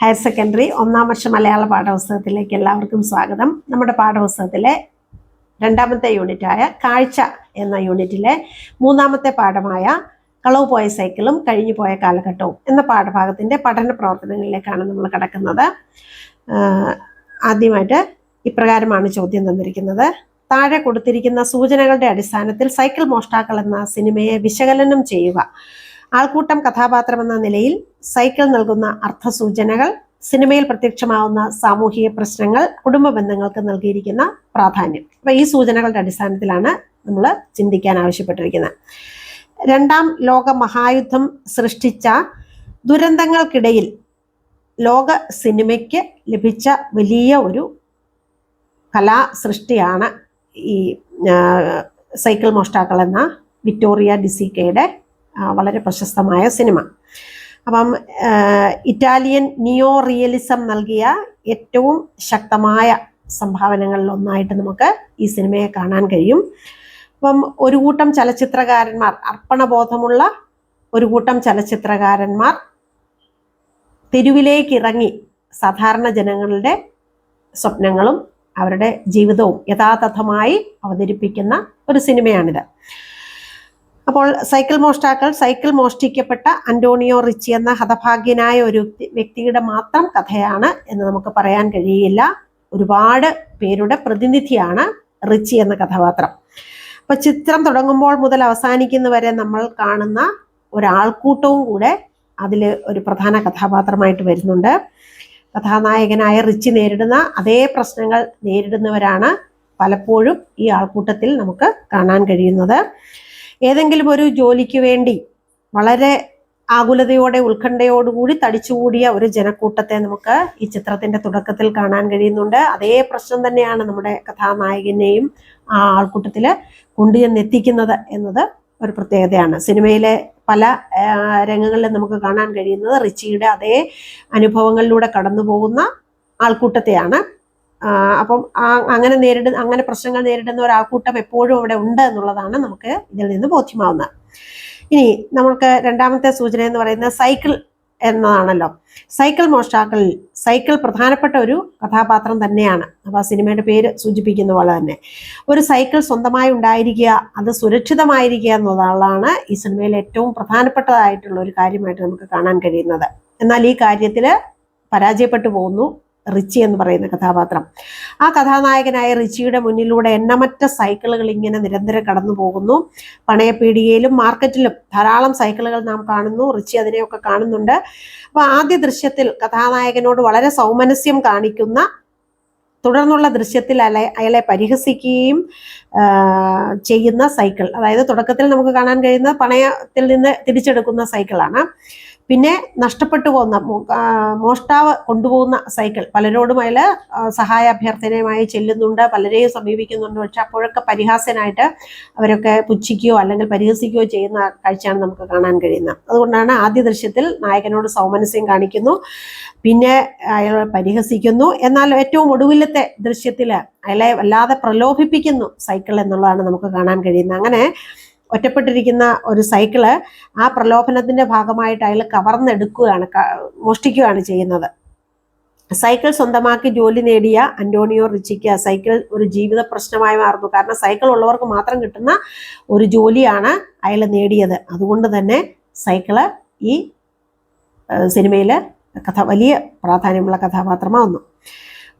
Higher secondary ഒന്നാം വർഷ മലയാള പാഠപുസ്തകത്തിലേക്ക് എല്ലാവർക്കും സ്വാഗതം. നമ്മുടെ പാഠപുസ്തകത്തിലെ രണ്ടാമത്തെ യൂണിറ്റായ കാഴ്ച എന്ന യൂണിറ്റിലെ മൂന്നാമത്തെ പാഠമായ കളവ് പോയ സൈക്കിളും കഴിഞ്ഞു പോയ കാലഘട്ടവും എന്ന പാഠഭാഗത്തിന്റെ പഠന പ്രവർത്തനങ്ങളിലേക്കാണ് നമ്മൾ കിടക്കുന്നത്. ആദ്യമായിട്ട് ഇപ്രകാരമാണ് ചോദ്യം തന്നിരിക്കുന്നത്. താഴെ കൊടുത്തിരിക്കുന്ന സൂചനകളുടെ അടിസ്ഥാനത്തിൽ സൈക്കിൾ മോഷ്ടാക്കൾ എന്ന സിനിമയെ വിശകലനം ചെയ്യുക. ആൾക്കൂട്ടം കഥാപാത്രമെന്ന നിലയിൽ സൈക്കിൾ നൽകുന്ന അർത്ഥസൂചനകൾ സിനിമയിൽ പ്രത്യക്ഷമാവുന്ന സാമൂഹിക പ്രശ്നങ്ങൾ കുടുംബ ബന്ധങ്ങൾക്ക് നൽകിയിരിക്കുന്ന പ്രാധാന്യം. അപ്പൊ ഈ സൂചനകളുടെ അടിസ്ഥാനത്തിലാണ് നമ്മൾ ചിന്തിക്കാൻ ആവശ്യപ്പെട്ടിരിക്കുന്നത്. രണ്ടാം ലോക മഹായുദ്ധം സൃഷ്ടിച്ച ദുരന്തങ്ങൾക്കിടയിൽ ലോക സിനിമയ്ക്ക് ലഭിച്ച വലിയ ഒരു കലാ സൃഷ്ടിയാണ് ഈ സൈക്കിൾ മോഷ്ടാക്കൾ എന്ന വിക്ടോറിയ ഡിസിക്കയുടെ വളരെ പ്രശസ്തമായ സിനിമ. അപ്പം ഇറ്റാലിയൻ നിയോ റിയലിസം നൽകിയ ഏറ്റവും ശക്തമായ സംഭാവനകളിൽ ഒന്നായിട്ട് നമുക്ക് ഈ സിനിമയെ കാണാൻ കഴിയും. അപ്പം ഒരു കൂട്ടം ചലച്ചിത്രകാരന്മാർ അർപ്പണബോധമുള്ള ഒരു കൂട്ടം ചലച്ചിത്രകാരന്മാർ തെരുവിലേക്ക് ഇറങ്ങി സാധാരണ ജനങ്ങളുടെ സ്വപ്നങ്ങളും അവരുടെ ജീവിതവും യഥാതഥമായി അവതരിപ്പിക്കുന്ന ഒരു സിനിമയാണിത്. അപ്പോൾ സൈക്കിൾ മോഷ്ടാക്കൾ സൈക്കിൾ മോഷ്ടിക്കപ്പെട്ട അന്റോണിയോ റിച്ചി എന്ന ഹതഭാഗ്യനായ ഒരു വ്യക്തിയുടെ മാത്രം കഥയാണ് എന്ന് നമുക്ക് പറയാൻ കഴിയില്ല. ഒരുപാട് പേരുടെ പ്രതിനിധിയാണ് റിച്ചി എന്ന കഥാപാത്രം. അപ്പൊ ചിത്രം തുടങ്ങുമ്പോൾ മുതൽ അവസാനിക്കുന്നവരെ നമ്മൾ കാണുന്ന ഒരാൾക്കൂട്ടവും കൂടെ അതിൽ ഒരു പ്രധാന കഥാപാത്രമായിട്ട് വരുന്നുണ്ട്. കഥാനായകനായ റിച്ചി നേരിടുന്ന അതേ പ്രശ്നങ്ങൾ നേരിടുന്നവരാണ് പലപ്പോഴും ഈ ആൾക്കൂട്ടത്തിൽ നമുക്ക് കാണാൻ കഴിയുന്നത്. ഏതെങ്കിലും ഒരു ജോലിക്ക് വേണ്ടി വളരെ ആകുലതയോടെ ഉത്കണ്ഠയോടുകൂടി തടിച്ചുകൂടിയ ഒരു ജനക്കൂട്ടത്തെ നമുക്ക് ഈ ചിത്രത്തിന്റെ തുടക്കത്തിൽ കാണാൻ കഴിയുന്നുണ്ട്. അതേ പ്രശ്നം തന്നെയാണ് നമ്മുടെ കഥാനായകനെയും ആ ആൾക്കൂട്ടത്തിൽ കൊണ്ടുചെന്നെത്തിക്കുന്നത് എന്നത് ഒരു പ്രത്യേകതയാണ്. സിനിമയിലെ പല രംഗങ്ങളിലും നമുക്ക് കാണാൻ കഴിയുന്നത് റിച്ചിയുടെ അതേ അനുഭവങ്ങളിലൂടെ കടന്നു പോകുന്ന ആൾക്കൂട്ടത്തെയാണ് അപ്പം അങ്ങനെ നേരിടുന്ന അങ്ങനെ പ്രശ്നങ്ങൾ നേരിടുന്ന ഒരു ആൾക്കൂട്ടം എപ്പോഴും അവിടെ ഉണ്ട് എന്നുള്ളതാണ് നമുക്ക് ഇതിൽ നിന്ന് ബോധ്യമാവുന്നത്. ഇനി നമുക്ക് രണ്ടാമത്തെ സൂചന എന്ന് പറയുന്നത് സൈക്കിൾ എന്നതാണല്ലോ. സൈക്കിൾ മോഷ്ടാക്കളിൽ സൈക്കിൾ പ്രധാനപ്പെട്ട ഒരു കഥാപാത്രം തന്നെയാണ്. അപ്പോൾ ആ സിനിമയുടെ പേര് സൂചിപ്പിക്കുന്ന പോലെ തന്നെ. ഒരു സൈക്കിൾ സ്വന്തമായി ഉണ്ടായിരിക്കുക അത് സുരക്ഷിതമായിരിക്കുക എന്നതാണ് ഈ സിനിമയിൽ ഏറ്റവും പ്രധാനപ്പെട്ടതായിട്ടുള്ള ഒരു കാര്യമായിട്ട് നമുക്ക് കാണാൻ കഴിയുന്നത്. എന്നാൽ ഈ കാര്യത്തിൽ പരാജയപ്പെട്ടു പോകുന്നു. റിച്ചി എന്ന് പറയുന്ന കഥാപാത്രം. ആ കഥാനായകനായ റിച്ചിയുടെ മുന്നിലൂടെ എണ്ണമറ്റ സൈക്കിളുകൾ ഇങ്ങനെ നിരന്തരം കടന്നു പോകുന്നു. പണയപ്പീടികയിലും മാർക്കറ്റിലും ധാരാളം സൈക്കിളുകൾ നാം കാണുന്നു. റിച്ചി അതിനെയൊക്കെ കാണുന്നുണ്ട്. അപ്പൊ ആദ്യ ദൃശ്യത്തിൽ കഥാനായകനോട് വളരെ സൗമനസ്യം കാണിക്കുന്ന തുടർന്നുള്ള ദൃശ്യത്തിൽ അയാളെ അയാളെ പരിഹസിക്കുകയും ചെയ്യുന്ന സൈക്കിൾ. അതായത് തുടക്കത്തിൽ നമുക്ക് കാണാൻ കഴിയുന്ന പണയത്തിൽ നിന്ന് തിരിച്ചെടുക്കുന്ന സൈക്കിളാണ്. പിന്നെ നഷ്ടപ്പെട്ടു പോകുന്ന മോഷ്ടാവ് കൊണ്ടുപോകുന്ന സൈക്കിൾ. പലരോടും അതിൽ സഹായ അഭ്യർത്ഥനയുമായി ചെല്ലുന്നുണ്ട് പലരെയും സമീപിക്കുന്നുണ്ട്. പക്ഷെ അപ്പോഴൊക്കെ പരിഹാസ്യനായിട്ട് അവരൊക്കെ പുച്ഛിക്കുകയോ അല്ലെങ്കിൽ പരിഹസിക്കുകയോ ചെയ്യുന്ന കാഴ്ചയാണ് നമുക്ക് കാണാൻ കഴിയുന്നത്. അതുകൊണ്ടാണ് ആദ്യ ദൃശ്യത്തിൽ നായകനോട് സൗമനസ്യം കാണിക്കുന്നു. പിന്നെ അയാളെ പരിഹസിക്കുന്നു. എന്നാൽ ഏറ്റവും ഒടുവിലത്തെ ദൃശ്യത്തിൽ അയാളെ വല്ലാതെ പ്രലോഭിപ്പിക്കുന്നു സൈക്കിൾ എന്നുള്ളതാണ് നമുക്ക് കാണാൻ കഴിയുന്നത്. അങ്ങനെ ഒറ്റപ്പെട്ടിരിക്കുന്ന ഒരു സൈക്കിൾ ആ പ്രലോഭനത്തിന്റെ ഭാഗമായിട്ട് അയാൾ കവർന്നെടുക്കുകയാണ് മോഷ്ടിക്കുകയാണ് ചെയ്യുന്നത്. സൈക്കിൾ സ്വന്തമാക്കി ജോലി നേടിയ അന്റോണിയോ റിച്ചിക്ക് സൈക്കിൾ ഒരു ജീവിത പ്രശ്നമായി മാറുന്നു. കാരണം സൈക്കിൾ ഉള്ളവർക്ക് മാത്രം കിട്ടുന്ന ഒരു ജോലിയാണ് അയാൾ നേടിയത്. അതുകൊണ്ട് തന്നെ സൈക്കിൾ ഈ സിനിമയിൽ കഥ വലിയ പ്രാധാന്യമുള്ള കഥാപാത്രമാവുന്നു.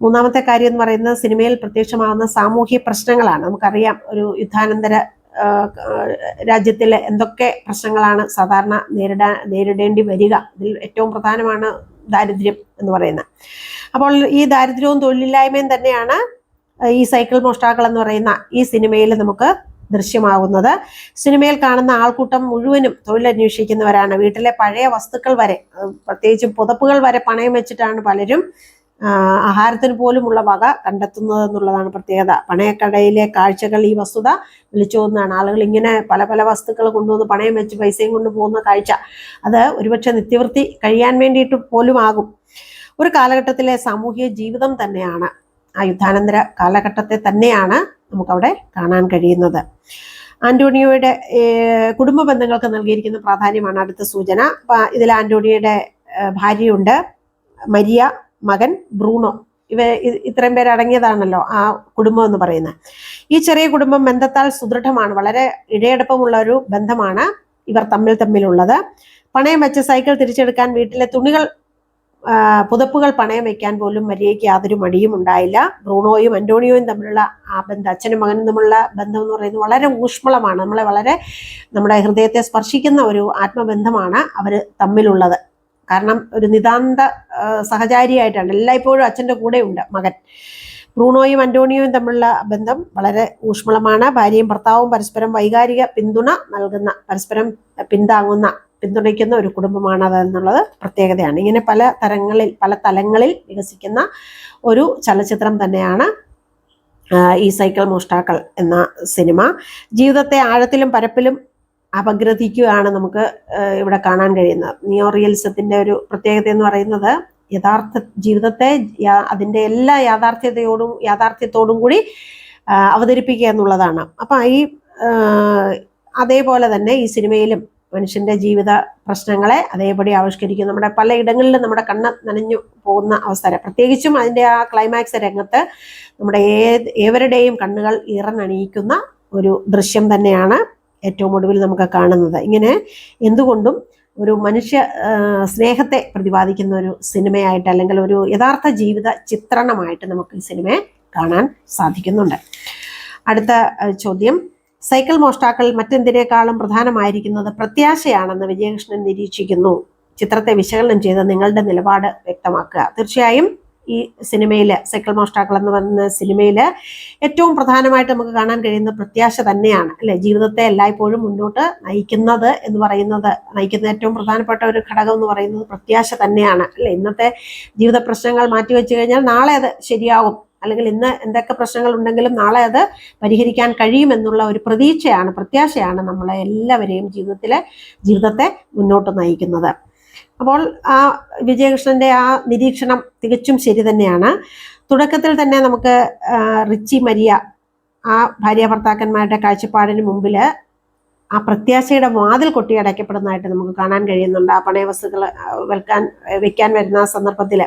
മൂന്നാമത്തെ കാര്യം എന്ന് പറയുന്നത് സിനിമയിൽ പ്രത്യക്ഷമാകുന്ന സാമൂഹ്യ പ്രശ്നങ്ങളാണ്. നമുക്കറിയാം ഒരു യുദ്ധാനന്തര രാജ്യത്തിലെ എന്തൊക്കെ പ്രശ്നങ്ങളാണ് സാധാരണ നേരിടാൻ നേരിടേണ്ടി വരിക. ഇതിൽ ഏറ്റവും പ്രധാനമാണ് ദാരിദ്ര്യം എന്ന് പറയുന്നത്. അപ്പോൾ ഈ ദാരിദ്ര്യവും തൊഴിലില്ലായ്മയും തന്നെയാണ് ഈ സൈക്കിൾ മോഷ്ടാക്കൾ എന്ന് പറയുന്ന ഈ സിനിമയിൽ നമുക്ക് ദൃശ്യമാകുന്നത്. സിനിമയിൽ കാണുന്ന ആൾക്കൂട്ടം മുഴുവനും തൊഴിലന്വേഷിക്കുന്നവരാണ്. വീട്ടിലെ പഴയ വസ്തുക്കൾ വരെ പ്രത്യേകിച്ച് പുതപ്പുകൾ വരെ പണയം വെച്ചിട്ടാണ് പലരും ആഹാരത്തിന് പോലുമുള്ള വക കണ്ടെത്തുന്നത് എന്നുള്ളതാണ് പ്രത്യേകത. പണയക്കടയിലെ കാഴ്ചകൾ ഈ വസ്തുത വിളിച്ചു പോകുന്നതാണ് ആളുകൾ ഇങ്ങനെ പല പല വസ്തുക്കൾ കൊണ്ടുവന്ന് പണയം വെച്ച് പൈസയും കൊണ്ട് പോകുന്ന കാഴ്ച. അത് ഒരുപക്ഷെ നിത്യവൃത്തി കഴിയാൻ വേണ്ടിയിട്ട് പോലും ആകും ഒരു കാലഘട്ടത്തിലെ സാമൂഹ്യ ജീവിതം തന്നെയാണ്. ആ യുദ്ധാനന്തര കാലഘട്ടത്തെ തന്നെയാണ് നമുക്കവിടെ കാണാൻ കഴിയുന്നത്. ആന്റോണിയോയുടെ കുടുംബ ബന്ധങ്ങൾക്ക് നൽകിയിരിക്കുന്ന പ്രാധാന്യമാണ് അടുത്ത സൂചന. ഇതിൽ ആന്റോണിയോയുടെ ഭാര്യയുണ്ട്. മരിയ മകൻ ബ്രൂണോ? ഇവ ഇത്രയും പേര് അടങ്ങിയതാണല്ലോ ആ കുടുംബം എന്ന് പറയുന്നത്. ഈ ചെറിയ കുടുംബം ബന്ധത്താൽ സുദൃഢമാണ്. വളരെ ഇഴയടുപ്പമുള്ള ഒരു ബന്ധമാണ് ഇവർ തമ്മിൽ തമ്മിലുള്ളത്. പണയം വെച്ച സൈക്കിൾ തിരിച്ചെടുക്കാൻ വീട്ടിലെ തുണികൾ പുതപ്പുകൾ പണയം വയ്ക്കാൻ പോലും മരിയയ്ക്ക് യാതൊരു മടിയും ഉണ്ടായില്ല. ബ്രൂണോയും അന്റോണിയോയും തമ്മിലുള്ള ആ ബന്ധം അച്ഛനും മകനും തമ്മിലുള്ള ബന്ധം എന്ന് പറയുന്നത് വളരെ ഊഷ്മളമാണ്. നമ്മളെ വളരെ നമ്മുടെ ഹൃദയത്തെ സ്പർശിക്കുന്ന ഒരു ആത്മബന്ധമാണ് അവർ തമ്മിലുള്ളത്. കാരണം ഒരു നിതാന്ത സഹചാരിയായിട്ടാണ്. എല്ലായ്പ്പോഴും അച്ഛന്റെ കൂടെയുണ്ട് മകൻ. ബ്രൂണോയും അന്റോണിയോയും തമ്മിലുള്ള ബന്ധം വളരെ ഊഷ്മളമാണ്. ഭാര്യയും ഭർത്താവും പരസ്പരം വൈകാരിക പിന്തുണ നൽകുന്ന പരസ്പരം പിന്താങ്ങുന്ന പിന്തുണയ്ക്കുന്ന ഒരു കുടുംബമാണ് അതെന്നുള്ളത് പ്രത്യേകതയാണ്. ഇങ്ങനെ പല തരങ്ങളിൽ പല തലങ്ങളിൽ വികസിക്കുന്ന ഒരു ചലച്ചിത്രം തന്നെയാണ് ഈ സൈക്കിൾ മോഷ്ടാക്കൾ എന്ന സിനിമ. ജീവിതത്തെ ആഴത്തിലും പരപ്പിലും അപഗ്രഥിക്കുകയാണ് നമുക്ക് ഇവിടെ കാണാൻ കഴിയുന്നത്. നിയോ റിയലിസത്തിന്റെ ഒരു പ്രത്യേകത എന്ന് പറയുന്നത് യഥാർത്ഥ ജീവിതത്തെ അതിന്റെ എല്ലാ യാഥാർത്ഥ്യതയോടും യാഥാർത്ഥ്യത്തോടും കൂടി അവതരിപ്പിക്കുക എന്നുള്ളതാണ്. അപ്പം ഈ അതേപോലെ തന്നെ ഈ സിനിമയിലും മനുഷ്യന്റെ ജീവിത പ്രശ്നങ്ങളെ അതേപടി ആവിഷ്കരിക്കും നമ്മുടെ പലയിടങ്ങളിലും നമ്മുടെ കണ്ണ് നനഞ്ഞു പോകുന്ന അവസരം പ്രത്യേകിച്ചും അതിന്റെ ആ ക്ലൈമാക്സ് രംഗത്ത് നമ്മുടെ ഏത് ഏവരുടെയും കണ്ണുകൾ ഇറനണിയിക്കുന്ന ഒരു ദൃശ്യം തന്നെയാണ് ഏറ്റവും ഒടുവിൽ നമുക്ക് കാണുന്നത്. ഇങ്ങനെ എന്തുകൊണ്ടും ഒരു മനുഷ്യ സ്നേഹത്തെ പ്രതിപാദിക്കുന്ന ഒരു സിനിമയായിട്ട് അല്ലെങ്കിൽ ഒരു യഥാർത്ഥ ജീവിത ചിത്രണമായിട്ട് നമുക്ക് ഈ സിനിമയെ കാണാൻ സാധിക്കുന്നുണ്ട്. അടുത്ത ചോദ്യം. സൈക്കിൾ മോഷ്ടാക്കൾ മറ്റെന്തിനേക്കാളും പ്രധാനമായിരിക്കുന്നത് പ്രത്യാശയാണെന്ന് വിജയകൃഷ്ണൻ നിരീക്ഷിക്കുന്നു. ചിത്രത്തെ വിശകലനം ചെയ്ത് നിങ്ങളുടെ നിലപാട് വ്യക്തമാക്കുക. തീർച്ചയായും ഈ സിനിമയിൽ സൈക്കിൾ മോഷ്ടാക്കൾ എന്ന് പറയുന്ന സിനിമയിൽ ഏറ്റവും പ്രധാനമായിട്ട് നമുക്ക് കാണാൻ കഴിയുന്ന പ്രത്യാശ തന്നെയാണ് അല്ലെ? ജീവിതത്തെ എല്ലായ്പ്പോഴും മുന്നോട്ട് നയിക്കുന്നത് എന്ന് പറയുന്നത് നയിക്കുന്ന ഏറ്റവും പ്രധാനപ്പെട്ട ഒരു ഘടകം എന്ന് പറയുന്നത് പ്രത്യാശ തന്നെയാണ് അല്ലെ? ഇന്നത്തെ ജീവിത പ്രശ്നങ്ങൾ മാറ്റിവെച്ചു കഴിഞ്ഞാൽ നാളെ അത് ശരിയാകും. അല്ലെങ്കിൽ ഇന്ന് എന്തൊക്കെ പ്രശ്നങ്ങൾ ഉണ്ടെങ്കിലും നാളെ അത് പരിഹരിക്കാൻ കഴിയുമെന്നുള്ള ഒരു പ്രതീക്ഷയാണ് പ്രത്യാശയാണ് നമ്മളെ എല്ലാവരെയും ജീവിതത്തിലെ ജീവിതത്തെ മുന്നോട്ട് നയിക്കുന്നത്. അപ്പോൾ ആ വിജയകൃഷ്ണന്റെ ആ നിരീക്ഷണം തികച്ചും ശരി തന്നെയാണ്. തുടക്കത്തിൽ തന്നെ നമുക്ക് റിച്ചി മരിയ ആ ഭാര്യ ഭർത്താക്കന്മാരുടെ കാഴ്ചപ്പാടിന് മുമ്പിൽ ആ പ്രത്യാശയുടെ വാതിൽ കൊട്ടിയടയ്ക്കപ്പെടുന്നതായിട്ട് നമുക്ക് കാണാൻ കഴിയുന്നുണ്ട്. ആ പണയവസ്തുക്കൾ വെൽക്കാൻ വെക്കാൻ വരുന്ന സന്ദർഭത്തിൽ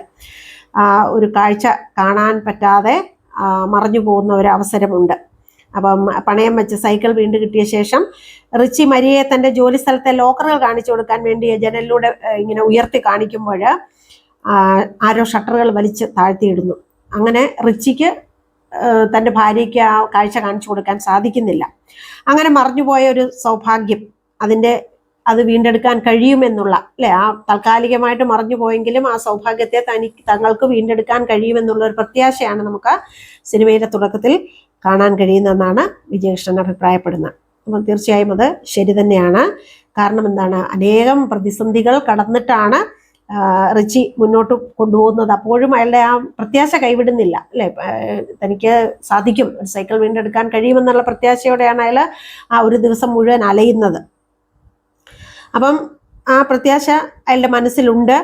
ഒരു കാഴ്ച കാണാൻ പറ്റാതെ മറഞ്ഞു പോകുന്ന ഒരു അവസരമുണ്ട്. അപ്പം പണയം വെച്ച് സൈക്കിൾ വീണ്ടും കിട്ടിയ ശേഷം റിച്ചി മരിയെ തന്റെ ജോലി സ്ഥലത്തെ ലോക്കറുകൾ കാണിച്ചു കൊടുക്കാൻ വേണ്ടി ജനലിലൂടെ ഇങ്ങനെ ഉയർത്തി കാണിക്കുമ്പോൾ ആരോ ഷട്ടറുകൾ വലിച്ച് താഴ്ത്തിയിടുന്നു. അങ്ങനെ റിച്ചിക്ക് തന്റെ ഭാര്യയ്ക്ക് ആ കാഴ്ച കാണിച്ചു കൊടുക്കാൻ സാധിക്കുന്നില്ല. അങ്ങനെ മറിഞ്ഞുപോയ ഒരു സൗഭാഗ്യം അതിന്റെ അത് വീണ്ടെടുക്കാൻ കഴിയുമെന്നുള്ള അല്ലെ? ആ താൽക്കാലികമായിട്ട് മറിഞ്ഞു പോയെങ്കിലും ആ സൗഭാഗ്യത്തെ തനിക്ക് തങ്ങൾക്ക് വീണ്ടെടുക്കാൻ കഴിയുമെന്നുള്ള ഒരു പ്രത്യാശയാണ് നമുക്ക് സിനിമയുടെ തുടക്കത്തിൽ കാണാൻ കഴിയുന്നതെന്നാണ് വിജയകൃഷ്ണൻ അഭിപ്രായപ്പെടുന്നത്. അപ്പം തീർച്ചയായും അത് ശരി തന്നെയാണ്. കാരണം എന്താണ്? അനേകം പ്രതിസന്ധികൾ കടന്നിട്ടാണ് റിച്ചി മുന്നോട്ട് കൊണ്ടുപോകുന്നത്. അപ്പോഴും അയാളുടെ ആ പ്രത്യാശ കൈവിടുന്നില്ല അല്ലെ? തനിക്ക് സാധിക്കും. ഒരു സൈക്കിൾ വീണ്ടെടുക്കാൻ കഴിയുമെന്നുള്ള പ്രത്യാശയോടെയാണ് അയാൾ ആ ഒരു ദിവസം മുഴുവൻ അലയുന്നത്. അപ്പം ആ പ്രത്യാശ അയാളുടെ മനസ്സിലുണ്ട്.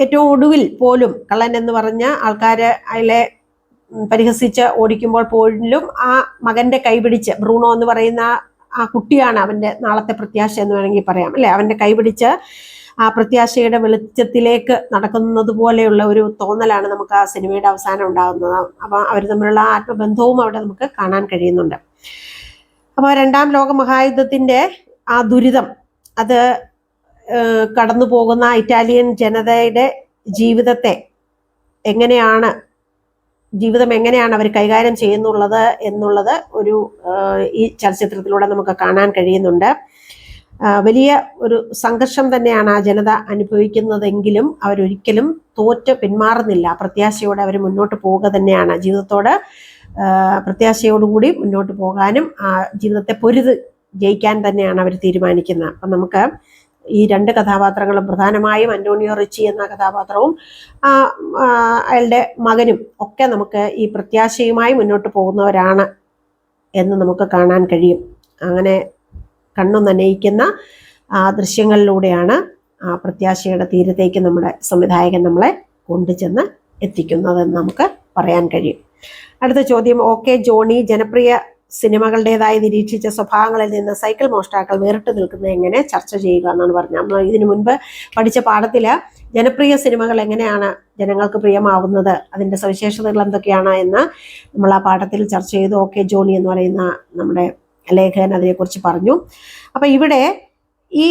ഏറ്റവും ഒടുവിൽ പോലും കള്ളൻ എന്ന് പറഞ്ഞ ആൾക്കാർ അയാളെ പരിഹസിച്ച് ഓടിക്കുമ്പോൾ പോലും ആ മകന്റെ കൈപിടിച്ച് ബ്രൂണോ എന്ന് പറയുന്ന ആ കുട്ടിയാണ് അവന്റെ നാളത്തെ പ്രത്യാശ എന്ന് വേണമെങ്കിൽ പറയാം. അല്ലെ? അവന്റെ കൈപിടിച്ച് ആ പ്രത്യാശയുടെ വെളിച്ചത്തിലേക്ക് നടക്കുന്നത് പോലെയുള്ള ഒരു തോന്നലാണ് നമുക്ക് ആ സിനിമയുടെ അവസാനം ഉണ്ടാകുന്നത്. അപ്പൊ അവർ തമ്മിലുള്ള ആത്മബന്ധവും അവിടെ നമുക്ക് കാണാൻ കഴിയുന്നുണ്ട്. അപ്പോൾ രണ്ടാം ലോക മഹായുദ്ധത്തിന്റെ ആ ദുരിതം അത് കടന്നു പോകുന്ന ഇറ്റാലിയൻ ജനതയുടെ ജീവിതത്തെ എങ്ങനെയാണ് ജീവിതം എങ്ങനെയാണ് അവർ കൈകാര്യം ചെയ്യുന്നുള്ളത് എന്നുള്ളത് ഒരു ഈ ചലച്ചിത്രത്തിലൂടെ നമുക്ക് കാണാൻ കഴിയുന്നുണ്ട്. വലിയ ഒരു സംഘർഷം തന്നെയാണ് ആ ജനത അനുഭവിക്കുന്നതെങ്കിലും അവരൊരിക്കലും തോറ്റ് പിന്മാറുന്നില്ല. പ്രത്യാശയോടെ അവർ മുന്നോട്ട് പോവുക തന്നെയാണ് ജീവിതത്തോട് പ്രത്യാശയോടുകൂടി മുന്നോട്ട് പോകാനും ആ ജീവിതത്തെ പൊരുത് ജയിക്കാൻ തന്നെയാണ് അവർ തീരുമാനിക്കുന്നത്. അപ്പം നമുക്ക് ഈ രണ്ട് കഥാപാത്രങ്ങളും പ്രധാനമായും അന്റോണിയോ റിച്ചി എന്ന കഥാപാത്രവും അയാളുടെ മകനും ഒക്കെ നമുക്ക് ഈ പ്രത്യാശയുമായി മുന്നോട്ട് പോകുന്നവരാണ് എന്ന് നമുക്ക് കാണാൻ കഴിയും. അങ്ങനെ കണ്ണു നനയിക്കുന്ന ദൃശ്യങ്ങളിലൂടെയാണ് ആ പ്രത്യാശയുടെ തീരത്തേക്ക് നമ്മുടെ സംവിധായകൻ നമ്മളെ കൊണ്ടുചെന്ന് എത്തിക്കുന്നതെന്ന് നമുക്ക് പറയാൻ കഴിയും. അടുത്ത ചോദ്യം ഓക്കെ ജോണി ജനപ്രിയ സിനിമകളുടേതായി നിരീക്ഷിച്ച സ്വഭാവങ്ങളിൽ നിന്ന് സൈക്കിൾ മോഷ്ടാക്കൾ വേറിട്ട് നിൽക്കുന്നത് എങ്ങനെ ചർച്ച ചെയ്യുക എന്നാണ് പറഞ്ഞത്. നമ്മൾ ഇതിനു മുൻപ് പഠിച്ച പാഠത്തിൽ ജനപ്രിയ സിനിമകൾ എങ്ങനെയാണ് ജനങ്ങൾക്ക് പ്രിയമാവുന്നത് അതിന്റെ സവിശേഷതകൾ എന്തൊക്കെയാണ് എന്ന് നമ്മൾ ആ പാഠത്തിൽ ചർച്ച ചെയ്തു. ഓക്കെ ജോണി എന്ന് പറയുന്ന നമ്മുടെ ലേഖകൻ അതിനെക്കുറിച്ച് പറഞ്ഞു. അപ്പോൾ ഇവിടെ ഈ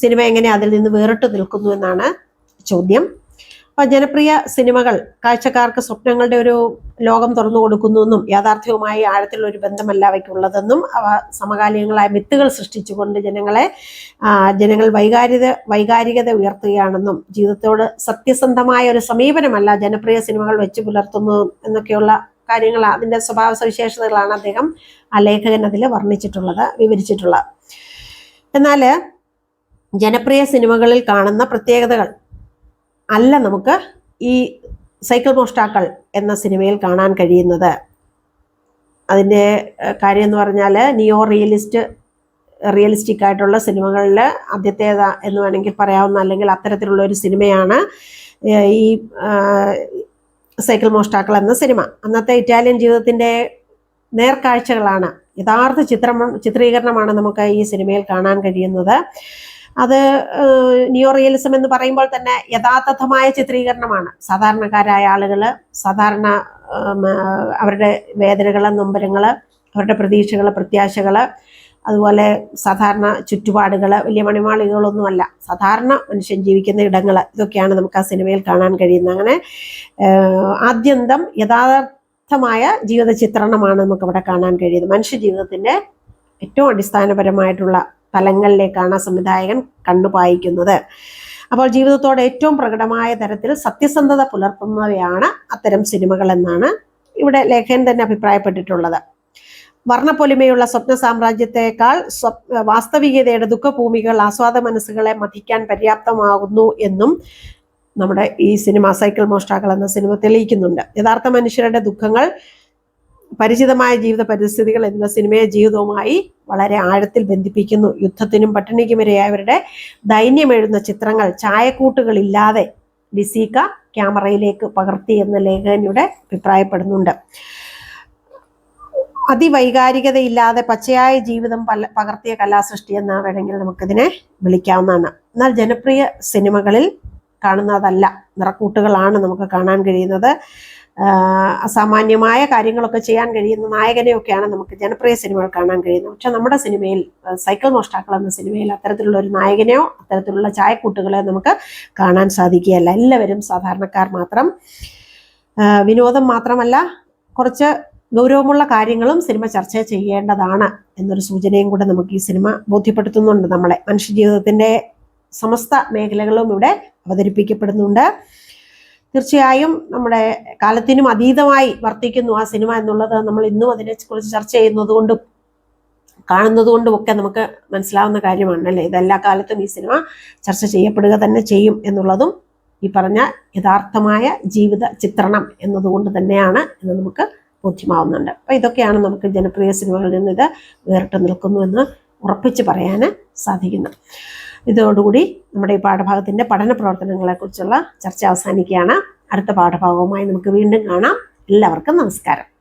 സിനിമ എങ്ങനെ അതിൽ നിന്ന് വേറിട്ട് നിൽക്കുന്നു എന്നാണ് ചോദ്യം. അപ്പൊ ജനപ്രിയ സിനിമകൾ കാഴ്ചക്കാർക്ക് സ്വപ്നങ്ങളുടെ ഒരു ലോകം തുറന്നു കൊടുക്കുന്നുവെന്നും യാഥാർത്ഥ്യവുമായി ആഴത്തിലുള്ള ഒരു ബന്ധമല്ല അവയ്ക്കുള്ളതെന്നും അവ സമകാലികങ്ങളായ മിത്തുകൾ സൃഷ്ടിച്ചുകൊണ്ട് ജനങ്ങളെ ജനങ്ങൾ വൈകാരിക വൈകാരികത ഉയർത്തുകയാണെന്നും ജീവിതത്തോട് സത്യസന്ധമായ ഒരു സമീപനമല്ല ജനപ്രിയ സിനിമകൾ വെച്ച് പുലർത്തുന്നു എന്നൊക്കെയുള്ള കാര്യങ്ങൾ അതിന്റെ സ്വഭാവ സവിശേഷതകളാണ് അദ്ദേഹം ആ ലേഖകൻ അതിൽ വർണിച്ചിട്ടുള്ളത് വിവരിച്ചിട്ടുള്ളത്. എന്നാൽ ജനപ്രിയ സിനിമകളിൽ കാണുന്ന പ്രത്യേകതകൾ അല്ല നമുക്ക് ഈ സൈക്കിൾ മോഷ്ടാക്കൾ എന്ന സിനിമയിൽ കാണാൻ കഴിയുന്നത്. അതിന്റെ കാര്യം എന്ന് പറഞ്ഞാൽ നിയോ റിയലിസ്റ്റ് റിയലിസ്റ്റിക് ആയിട്ടുള്ള സിനിമകളിൽ ആദ്യത്തേത് എന്ന് വേണമെങ്കിൽ പറയാവുന്ന അല്ലെങ്കിൽ അത്തരത്തിലുള്ള ഒരു സിനിമയാണ് ഈ സൈക്കിൾ മോഷ്ടാക്കൾ എന്ന സിനിമ. അന്നത്തെ ഇറ്റാലിയൻ ജീവിതത്തിന്റെ നേർക്കാഴ്ചകളാണ്. യഥാർത്ഥ ചിത്രം ചിത്രീകരണമാണ് നമുക്ക് ഈ സിനിമയിൽ കാണാൻ കഴിയുന്നത്. അത് ന്യൂ റിയലിസം എന്ന് പറയുമ്പോൾ തന്നെ യഥാർത്ഥമായ ചിത്രീകരണമാണ്. സാധാരണക്കാരായ ആളുകൾ സാധാരണ അവരുടെ വേദനകൾ നൊമ്പരങ്ങൾ അവരുടെ പ്രതീക്ഷകൾ പ്രത്യാശകൾ അതുപോലെ സാധാരണ ചുറ്റുപാടുകൾ വലിയ മണിമാളികകളൊന്നുമല്ല. സാധാരണ മനുഷ്യൻ ജീവിക്കുന്ന ഇടങ്ങൾ ഇതൊക്കെയാണ് നമുക്ക് ആ സിനിമയിൽ കാണാൻ കഴിയുന്നത്. അങ്ങനെ ആദ്യന്തം യഥാർത്ഥമായ ജീവിത ചിത്രണമാണ് നമുക്ക് അവിടെ കാണാൻ കഴിയുന്നത്. മനുഷ്യ ജീവിതത്തിന്റെ ഏറ്റവും അടിസ്ഥാനപരമായിട്ടുള്ള തലങ്ങളിലേക്കാണ് ആ സംവിധായകൻ കണ്ണുപായിക്കുന്നത് അപ്പോൾ ജീവിതത്തോട് ഏറ്റവും പ്രകടമായ തരത്തിൽ സത്യസന്ധത പുലർത്തുന്നവയാണ് അത്തരം സിനിമകൾ എന്നാണ് ഇവിടെ ലേഖകൻ തന്നെ അഭിപ്രായപ്പെട്ടിട്ടുള്ളത്. വർണപ്പൊലിമയുള്ള സ്വപ്ന സാമ്രാജ്യത്തെക്കാൾ സ്വപ് വാസ്തവികതയുടെ ദുഃഖഭൂമികൾ ആസ്വാദ മനസ്സുകളെ മതിക്കാൻ പര്യാപ്തമാകുന്നു എന്നും നമ്മുടെ ഈ സിനിമ സൈക്കിൾ മോഷ്ടാക്കൾ എന്ന സിനിമ തെളിയിക്കുന്നുണ്ട്. യഥാർത്ഥ മനുഷ്യരുടെ ദുഃഖങ്ങൾ പരിചിതമായ ജീവിത പരിസ്ഥിതികൾ എന്നിവ സിനിമയെ ജീവിതവുമായി വളരെ ആഴത്തിൽ ബന്ധിപ്പിക്കുന്നു. യുദ്ധത്തിനും പട്ടിണിക്കും ഇരയായവരുടെ ദൈന്യമെഴുന്ന ചിത്രങ്ങൾ ചായക്കൂട്ടുകളില്ലാതെ ഡിസീക്ക ക്യാമറയിലേക്ക് പകർത്തി എന്ന ലേഖകനിയുടെ അഭിപ്രായപ്പെടുന്നുണ്ട്. അതിവൈകാരികതയില്ലാതെ പച്ചയായ ജീവിതം പല പകർത്തിയ കലാസൃഷ്ടി എന്ന് വേണമെങ്കിൽ നമുക്കിതിനെ വിളിക്കാവുന്നതാണ്. എന്നാൽ ജനപ്രിയ സിനിമകളിൽ കാണുന്നതല്ല. നിറക്കൂട്ടുകളാണ് നമുക്ക് കാണാൻ കഴിയുന്നത്. അസാമാന്യമായ കാര്യങ്ങളൊക്കെ ചെയ്യാൻ കഴിയുന്ന നായകനെയൊക്കെയാണ് നമുക്ക് ജനപ്രിയ സിനിമകൾ കാണാൻ കഴിയുന്നത്. പക്ഷെ നമ്മുടെ സിനിമയിൽ സൈക്കിൾ മോഷ്ടാക്കൾ എന്ന സിനിമയിൽ അത്തരത്തിലുള്ള ഒരു നായകനെയോ അത്തരത്തിലുള്ള ചായക്കൂട്ടുകളെയോ നമുക്ക് കാണാൻ സാധിക്കുകയല്ല. എല്ലാവരും സാധാരണക്കാർ മാത്രം വിനോദം മാത്രമല്ല കുറച്ച് ഗൗരവമുള്ള കാര്യങ്ങളും സിനിമ ചർച്ച ചെയ്യേണ്ടതാണ് എന്നൊരു സൂചനയും കൂടെ നമുക്ക് ഈ സിനിമ ബോധ്യപ്പെടുത്തുന്നുണ്ട് നമ്മളെ. മനുഷ്യജീവിതത്തിന്റെ സമസ്ത മേഖലകളും ഇവിടെ അവതരിപ്പിക്കപ്പെടുന്നുണ്ട്. തീർച്ചയായും നമ്മുടെ കാലത്തിനും അതീതമായി വർത്തിക്കുന്നു ആ സിനിമ എന്നുള്ളത് നമ്മൾ ഇന്നും അതിനെക്കുറിച്ച് ചർച്ച ചെയ്യുന്നത് കൊണ്ടും കാണുന്നത് കൊണ്ടും ഒക്കെ നമുക്ക് മനസ്സിലാവുന്ന കാര്യമാണ് അല്ലേ? ഇതെല്ലാ കാലത്തും ഈ സിനിമ ചർച്ച ചെയ്യപ്പെടുക തന്നെ ചെയ്യും എന്നുള്ളതും ഈ പറഞ്ഞ യഥാർത്ഥമായ ജീവിത ചിത്രണം എന്നതുകൊണ്ട് തന്നെയാണ് എന്ന് നമുക്ക് ബോധ്യമാവുന്നുണ്ട്. അപ്പോൾ ഇതൊക്കെയാണ് നമുക്ക് ജനപ്രിയ സിനിമകളിൽ നിന്ന് ഇത് വേറിട്ട് നിൽക്കുന്നു എന്ന് ഉറപ്പിച്ച് പറയാൻ സാധിക്കുന്നു. ഇതോടുകൂടി നമ്മുടെ ഈ പാഠഭാഗത്തിന്റെ പഠന പ്രവർത്തനങ്ങളെക്കുറിച്ചുള്ള ചർച്ച അവസാനിക്കുകയാണ്. അടുത്ത പാഠഭാഗവുമായി നമുക്ക് വീണ്ടും കാണാം. എല്ലാവർക്കും നമസ്കാരം.